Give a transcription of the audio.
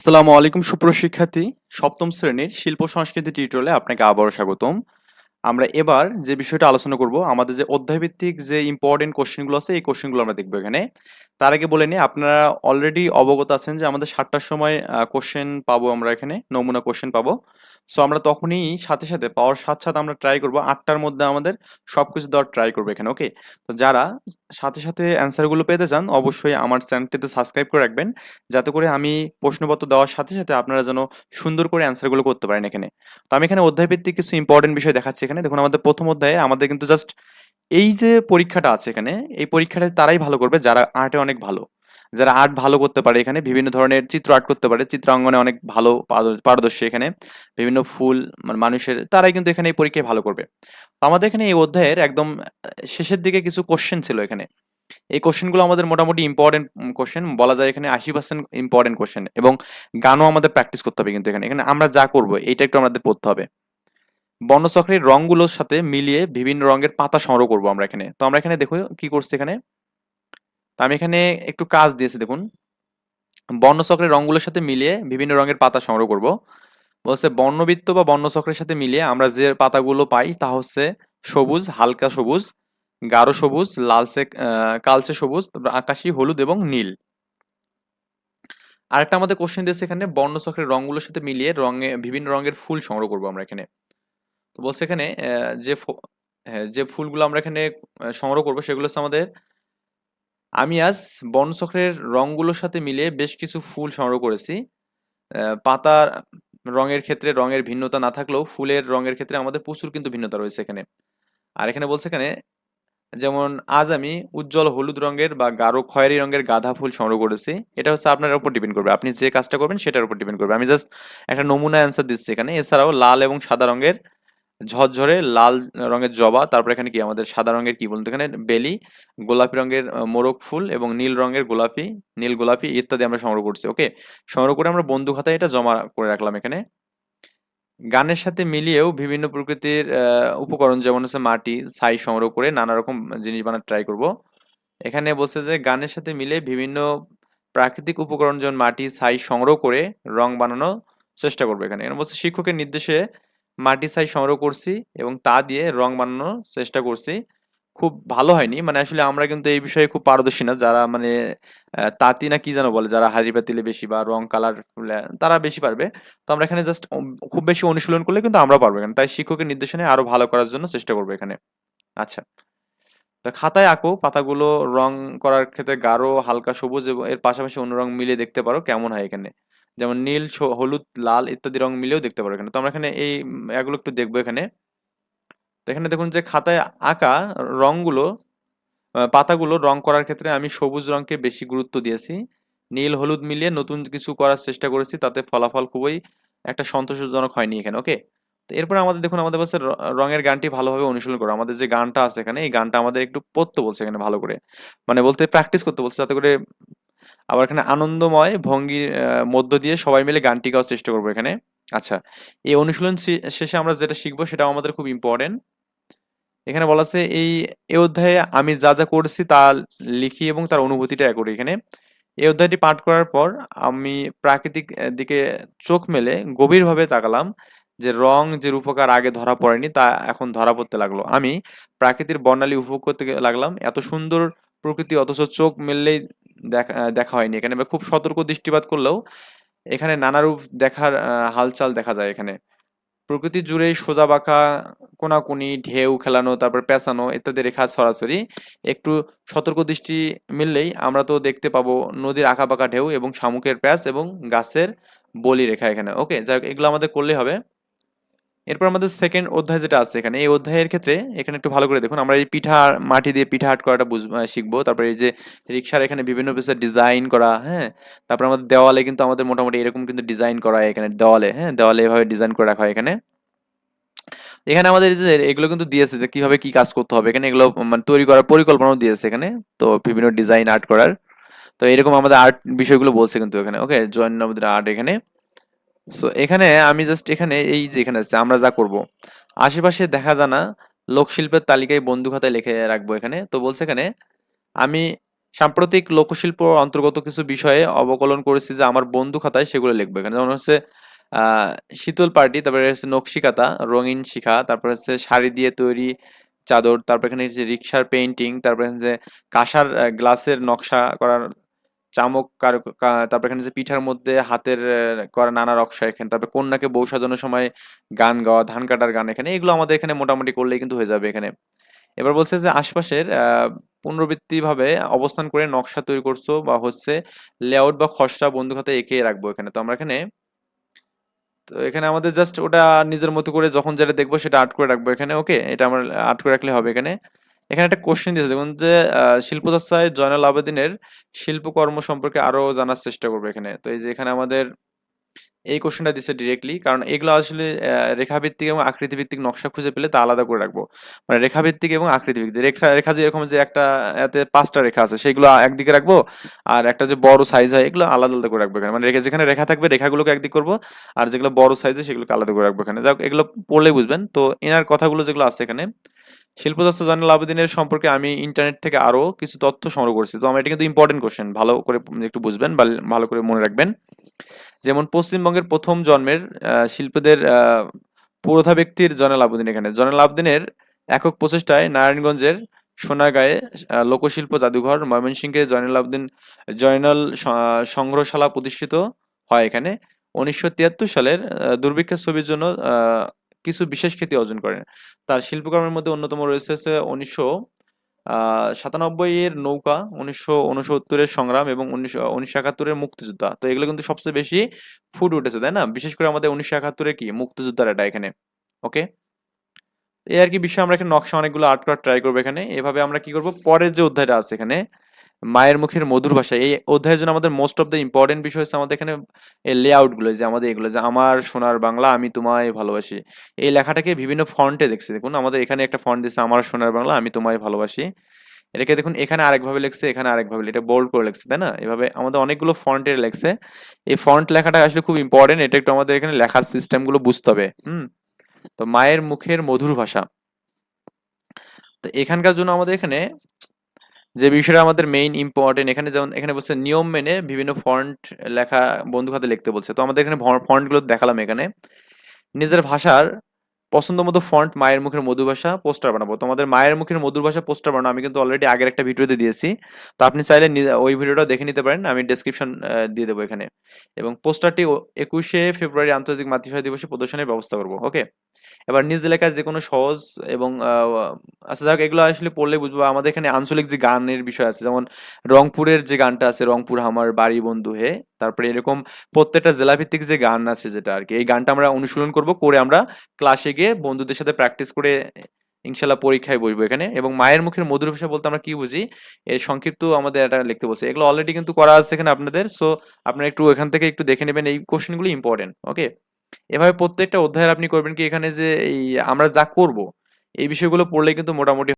আসসালামু আলাইকুম সুপ্রশিক্ষার্থী সপ্তম শ্রেণির শিল্প সংস্কৃতি টিউটোরিয়ালে আপনাকে আবারও স্বাগতম। আমরা এবার যে বিষয়টা আলোচনা করব, আমাদের যে অধ্যায়ভিত্তিক যে ইম্পর্টেন্ট কোশ্চেনগুলো আছে, এই কোশ্চেনগুলো আমরা দেখব এখানে। তার আগে বলে নিই আপনারা অলরেডি অবগত আছেন যে আমাদের সাতটার সময় কোশ্চেন পাবো আমরা এখানে, নমুনা কোশ্চেন পাবো। সো আমরা তখনই সাথে সাথে পাওয়ার সাথে সাথে আমরা ট্রাই করব, আটটার মধ্যে আমাদের সব কিছু দেওয়ার ট্রাই করব এখানে ওকে তো যারা সাথে সাথে অ্যান্সারগুলো পেতে চান, অবশ্যই আমার চ্যানেলটিতে সাবস্ক্রাইব করে রাখবেন, যাতে করে আমি প্রশ্নপত্র দেওয়ার সাথে সাথে আপনারা যেন সুন্দর করে অ্যান্সারগুলো করতে পারেন এখানে। তো আমি এখানে অধ্যায়ভিত্তিক কিছু ইম্পর্টেন্ট বিষয় দেখাচ্ছি এখানে। দেখুন, আমাদের প্রথম অধ্যায়ে আমাদের কিন্তু জাস্ট এই যে পরীক্ষাটা আছে এখানে, এই পরীক্ষাটা তারাই ভালো করবে, যারা আর্টে অনেক ভালো। যারা আর্ট ভালো করতে পারে এখানে, বিভিন্ন ধরনের চিত্র আর্ট করতে পারে, চিত্রাঙ্গনে অনেক ভালো পারদর্শী এখানে, বিভিন্ন ফুল মানে মানুষের, তারাই কিন্তু এখানে এই পরীক্ষায় ভালো করবে। আমাদের এখানে এই অধ্যায়ের একদম শেষের দিকে কিছু কোশ্চেন ছিল এখানে। এই কোশ্চেনগুলো আমাদের মোটামুটি ইম্পর্টেন্ট কোশ্চেন বলা যায় এখানে আশি পার্সেন্ট ইম্পর্টেন্ট কোশ্চেন এবং গানও আমাদের প্র্যাকটিস করতে হবে কিন্তু এখানে। এখানে আমরা যা করব, এইটা একটু আমাদের পড়তে হবে। বর্ণচক্রের রঙগুলোর সাথে মিলিয়ে বিভিন্ন রঙের পাতা সংগ্রহ করব আমরা এখানে। তো আমরা এখানে দেখো কি করছি এখানে। তো আমি এখানে একটু কাজ দিয়েছি দেখুন। বর্ণচক্রের রঙগুলোর সাথে মিলিয়ে বিভিন্ন রঙের পাতা সংগ্রহ করব। বলছে বর্ণবৃত্ত বা বর্ণচক্রের সাথে মিলিয়ে আমরা যে পাতাগুলো পাই তা হচ্ছে সবুজ হালকা সবুজ গাঢ় সবুজ আহ, কালচে সবুজ তারপর আকাশি হলুদ এবং নীল। আরেকটা আমাদের কোশ্চেন দিয়েছে এখানে বর্ণচক্রের রঙগুলোর সাথে মিলিয়ে রঙে বিভিন্ন রঙের ফুল সংগ্রহ করব আমরা এখানে। তো বলছে এখানে যে হ্যাঁ, যে ফুলগুলো আমরা এখানে সংগ্রহ করব সেগুলো হচ্ছে আমাদের আমি আজ বর্ণচক্রের রঙগুলোর সাথে মিলিয়ে বেশ কিছু ফুল সংগ্রহ করেছি। পাতার রঙের ক্ষেত্রে রঙের ভিন্নতা না থাকলেও ফুলের রঙের ক্ষেত্রে আমাদের প্রচুর কিন্তু ভিন্নতা রয়েছে এখানে। আর এখানে বলছে এখানে যেমন আজ আমি উজ্জ্বল হলুদ রঙের বা গাঢ় খয়েরি রঙের গাঁদা ফুল সংগ্রহ করেছি। এটা হচ্ছে আপনার উপর ডিপেন্ড করবে। আপনি যে কাজটা করবেন সেটার উপর ডিপেন্ড করবে। আমি জাস্ট একটা নমুনা অ্যান্সার দিচ্ছি এখানে। এছাড়াও লাল এবং সাদা রঙের ঝরঝরে লাল রঙের জবা, তারপর এখানে কি আমাদের সাদা রঙের কি বলতো এখানে? বেলি, গোলাপি রঙের মোরগ ফুল এবং নীল রঙের গোলাপি, নীল গোলাপি ইত্যাদি আমরা সংগ্রহ করছি, ওকে? সংগ্রহ করে আমরা বন্ধু খাতায় এটা জমা করে রাখলাম এখানে। গানের সাথে মিলিয়েও বিভিন্ন প্রকৃতির উপকরণ যেমন হচ্ছে মাটি, ছাই সংগ্রহ করে নানা রকম জিনিস বানাতে ট্রাই করব। এখানে বলছে যে গানের সাথে মিলে বিভিন্ন প্রাকৃতিক উপকরণ যেমন মাটি, ছাই সংগ্রহ করে রং বানানো চেষ্টা করব এখানে। এখানে বলছে শিক্ষকের নির্দেশে মাটি সাইজ সংগ্রহ করছি এবং তা দিয়ে রং বানানোর চেষ্টা করছি। খুব ভালো হয়নি মানে আসলে আমরা কিন্তু এই বিষয়ে খুব পারদর্শী না, যারা মানে তাঁতি না কি যেন বলে, যারা হাড়ি পাতিলে বেশি বা রং কালার তারা বেশি পারবে। তো আমরা এখানে জাস্ট খুব বেশি অনুশীলন করলে কিন্তু আমরা পারব এখানে। তাই শিক্ষকের নির্দেশনায় আরও ভালো করার জন্য চেষ্টা করব এখানে। আচ্ছা। তো খাতায় আঁকো, পাতাগুলো রং করার ক্ষেত্রে গাঢ়, হালকা সবুজ এবং এর পাশাপাশি অন্য রং মিলিয়ে দেখতে পারো কেমন হয় এখানে। যেমন নীল হলুদ লাল ইত্যাদি রং মিলেও দেখতে পারো এখানে। তো আমরা এখানে এই এগুলো একটু দেখব এখানে। তো এখানে দেখুন যে খাতায় আঁকা আহ, পাতাগুলো রং করার ক্ষেত্রে আমি সবুজ রঙকে বেশি গুরুত্ব দিয়েছি। নীল হলুদ মিলিয়ে নতুন কিছু করার চেষ্টা করেছি তাতে ফলাফল খুবই একটা সন্তোষজনক হয়নি এখানে ওকে? তো এরপরে আমাদের দেখুন আমাদের বলছে রঙের গানটি ভালোভাবে অনুশীলন করো। আমাদের যে গানটা আছে এখানে এই গানটা আমাদের একটু পড়তে বলছে এখানে ভালো করে। মানে বলতে প্র্যাকটিস করতে বলছে যাতে করে আবার এখানে আনন্দময় ভঙ্গির মধ্য দিয়ে সবাই মিলে গানটি গাওয়ার চেষ্টা করব এখানে। আচ্ছা এই অনুশীলন শেষে আমরা যেটা শিখব সেটাও আমাদের খুব ইম্পর্টেন্ট এখানে বলা আছে, এই এই অধ্যায়ে আমি যা যা করেছি তা লিখি এবং তার অনুভূতিটা করি এখানে। এই অধ্যায়টি পাঠ করার পর আমি প্রাকৃতিক দিকে চোখ মেলে গভীরভাবে তাকালাম যে রং যে রূপকার আগে ধরা পড়েনি তা এখন ধরা পড়তে লাগল। আমি প্রাকৃতির বর্ণালী উপভোগ করতে লাগলাম। এত সুন্দর প্রকৃতি, অথচ চোখ মেললেই দেখা দেখা হয়নি এখানে বা খুব সতর্ক দৃষ্টিপাত করলেও এখানে নানা রূপ দেখার হালচাল দেখা যায় এখানে। প্রকৃতি জুড়েই সোজা বাঁকা, কোনাকুনি, ঢেউ খেলানো, তারপর পেঁচানো ইত্যাদি রেখা সরাসরি একটু সতর্ক দৃষ্টি মিললেই আমরা তো দেখতে পাবো নদীর আঁকা বাঁকা ঢেউ এবং শামুকের প্যাঁচ এবং গাছের বলি রেখা এখানে। ওকে, যাই হোক, এগুলো আমাদের করলেই হবে। এরপর আমাদের সেকেন্ড অধ্যায় যেটা আছে এখানে, এই অধ্যায়ের ক্ষেত্রে এখানে একটু ভালো করে দেখুন, আমরা এই পিঠা, মাটি দিয়ে পিঠা আর্ট করাটা শিখব। তারপরে এই যে রিক্সার এখানে বিভিন্ন পিসের ডিজাইন করা হ্যাঁ? তারপর আমাদের দেওয়ালে কিন্তু আমাদের মোটামুটি এরকম কিন্তু ডিজাইন করা হয় এখানে, দেওয়ালে হ্যাঁ? দেওয়ালে এভাবে ডিজাইন করে রাখা হয় এখানে। এখানে আমাদের যে এগুলো কিন্তু দিয়েছে যে কীভাবে কি কাজ করতে হবে। এখানে এগুলো মানে তৈরি করার পরিকল্পনাও দিয়েছে এখানে, তো বিভিন্ন ডিজাইন আর্ট করার। তো এরকম আমাদের আর্ট বিষয়গুলো বলছে কিন্তু এখানে ওকে জয়েন আমাদের আর্ট এখানে। সো এখানে আমি জাস্ট এখানে এই যে এখানে আছে, আমরা যা করব। আশেপাশে দেখা জানা লোকশিল্পের তালিকায় বন্ধু খাতায় লিখে রাখব এখানে। তো বলছে এখানে, আমি সাম্প্রতিক লোকশিল্প অন্তর্গত কিছু বিষয়ে অবকলন করেছি যে আমার বন্ধু খাতায় সেগুলো লিখব এখানে। যেমন হচ্ছে শীতল পার্টি, তারপরে হচ্ছে নকশিকাতা রঙিন শিখা, তারপরে হচ্ছে শাড়ি দিয়ে তৈরি চাদর, তারপর এখানে হচ্ছে রিক্সার পেইন্টিং তারপরে হচ্ছে কাঁসার গ্লাসের নকশা করার চামক কার তারপর এখানে যে পিঠার মধ্যে হাতের করা নানা নকশা এখানে তারপরে কন্যাকে বউ সাজানোর সময় গান গাওয়া ধান কাটার গান এখানে এগুলো আমাদের এখানে মোটামুটি করলেই কিন্তু হয়ে যাবে এখানে। এবার বলছে যে আশপাশের আহ, পুনরাবৃত্তি ভাবে অবস্থান করে নকশা তৈরি করছ বা হচ্ছে লেআউট বা খসড়া বন্ধু খাতায় এঁকে রাখব এখানে। তো আমরা এখানে তো এখানে আমাদের জাস্ট ওটা নিজের মতো করে যখন যেটা দেখব সেটা আর্ট করে রাখব এখানে ওকে এটা আমরা আর্ট করে রাখলে হবে এখানে। এখানে একটা কোশ্চেন দিয়েছে, দেখুন যে শিল্পচর্চায় জয়নাল আবেদিনের শিল্পকর্ম সম্পর্কে আরও জানার চেষ্টা করব এখানে। তো এই যে এখানে আমাদের এই কোশ্চেনটা দিচ্ছে ডিরেক্টলি কারণ এগুলো আসলে রেখাভিত্তিক এবং আকৃতি ভিত্তিক নকশা খুঁজে পেলে তা আলাদা করে রাখব। মানে রেখাভিত্তিক এবং আকৃতি ভিত্তিক রেখা রেখা যে এরকম যে একটা, এতে পাঁচটা রেখা আছে, সেগুলো একদিকে রাখব আর একটা যে বড় সাইজ হয়, এগুলো আলাদা আলাদা করে রাখব এখানে। মানে রেখা, যেখানে রেখা থাকবে, রেখাগুলোকে একদিক করব আর যেগুলো বড় সাইজে সেগুলোকে আলাদা করে রাখব এখানে। যাক এগুলো পড়লে বুঝবেন। তো এনার কথাগুলো যেগুলো আছে এখানে শিল্পচর্চা জয়নাল আবেদিনের সম্পর্কে আমি ইন্টারনেট থেকে আরও কিছু তথ্য সংগ্রহ করছি। তো আমার এটা কিন্তু ইম্পর্টেন্ট কোশ্চেন ভালো করে একটু বুঝবেন বা ভালো করে মনে রাখবেন। যেমন পশ্চিমবঙ্গের প্রথম জন্মের শিল্পীদের পুরোধা ব্যক্তির জয়নাল আবেদিন এখানে। জয়নাল আবেদিনের একক প্রচেষ্টায় নারায়ণগঞ্জের সোনারগাঁয়ে আহ, লোকশিল্প জাদুঘর ময়মনসিংহে জয়নাল আবেদিন জয়নাল সংগ্রহশালা প্রতিষ্ঠিত হয় এখানে। উনিশশো তিয়াত্তর সালের দুর্ভিক্ষের ছবির জন্য কিছু বিশেষ খ্যাতি অর্জন করেন। তার শিল্পকর্মের মধ্যে অন্যতম রয়েছে, হচ্ছে উনিশশো সাতানব্বই এর নৌকা, উনিশশো উনসত্তরের সংগ্রাম এবং উনিশশো উনিশশো একাত্তরের মুক্তিযোদ্ধা। তো এগুলো কিন্তু সবচেয়ে বেশি ফুট উঠেছে, তাই না? বিশেষ করে আমাদের উনিশশো একাত্তরে কি? মুক্তিযোদ্ধার এটা এখানে ওকে এই আর কি বিষয় আমরা এখানে নকশা অনেকগুলো আর্ট করার ট্রাই করব এখানে। এভাবে আমরা কি করব? পরের যে অধ্যায়টা আছে এখানে মায়ের মুখের মধুর ভাষা। এই অধ্যায়ের জন্য আমাদের মোস্ট অফ দ্য ইম্পর্টেন্ট বিষয় হচ্ছে আমাদের এখানে এই লেআউটগুলো যে আমাদের এগুলো, যে আমার সোনার বাংলা আমি তোমায় ভালোবাসি। এই লেখাটাকে বিভিন্ন ফন্টে দেখছি। দেখুন, আমাদের এখানে একটা ফন্ট দিচ্ছে আমার সোনার বাংলা, আমি তোমায় ভালোবাসি। এটাকে দেখুন, এখানে আরেকভাবে লিখছে, এখানে আরেকভাবে এটা বোল্ড করে লিখছে, তাই না? এভাবে আমাদের অনেকগুলো ফন্টের লেখছে। এই ফন্ট লেখাটা আসলে খুব ইম্পর্টেন্ট এটা একটু আমাদের এখানে লেখার সিস্টেমগুলো বুঝতে হবে। হুম? তো মায়ের মুখের মধুর ভাষা। তো এখানকার জন্য আমাদের এখানে যে বিষয়টা আমাদের মেইন ইম্পর্টেন্ট এখানে যেমন, এখানে বলছে নিয়ম মেনে বিভিন্ন ফন্ট লেখা বন্ধু খাতে লিখতে বলছে। তো আমাদের এখানে ফন্টগুলো দেখালাম এখানে। নিজের ভাষার পছন্দ মতো ফন্ট মায়ের মুখের মধুর ভাষা পোস্টার বানাবো। তোমাদের মায়ের মুখের মধুর ভাষা পোস্টার বানাবো আমি কিন্তু অলরেডি আগের একটা ভিডিওতে দিয়েছি। তো আপনি চাইলে ওই ভিডিওটা দেখে নিতে পারেন। আমি ডেসক্রিপশন দিয়ে দেবো এখানে। এবং পোস্টারটি একুশে ফেব্রুয়ারি আন্তর্জাতিক মাতৃভাষা দিবসে প্রদর্শনের ব্যবস্থা করব। ওকে এবার নিজ এলাকায় যে কোনো সহজ এবং আচ্ছা যাক, এগুলো আসলে পড়লে বুঝব। আমাদের এখানে আঞ্চলিক যে গানের বিষয় আছে, যেমন রংপুরের যে গানটা আছে, রংপুর আমার বাড়ি বন্ধু হে, তারপরে এরকম প্রত্যেকটা জেলাভিত্তিক যে গান আছে যেটা আর কি এই গানটা আমরা অনুশীলন করব, করে আমরা ক্লাসে গিয়ে বন্ধুদের সাথে প্র্যাকটিস করে ইনশাল্লাহ পরীক্ষায় বসবো এখানে। এবং মায়ের মুখের মধুর ভাষা বলতে আমরা কি বুঝি? এর সংক্ষিপ্ত আমাদের এটা লিখতে বলছে। এগুলো অলরেডি কিন্তু করা আছে এখানে আপনাদের সো আপনারা একটু এখান থেকে একটু দেখে নেবেন, এই কোশ্চেনগুলো ইম্পর্টেন্ট ওকে এভাবে প্রত্যেকটা অধ্যায়ের আপনি করবেন কি, এখানে যে এই আমরা যা করব এই বিষয়গুলো পড়লে কিন্তু মোটামুটি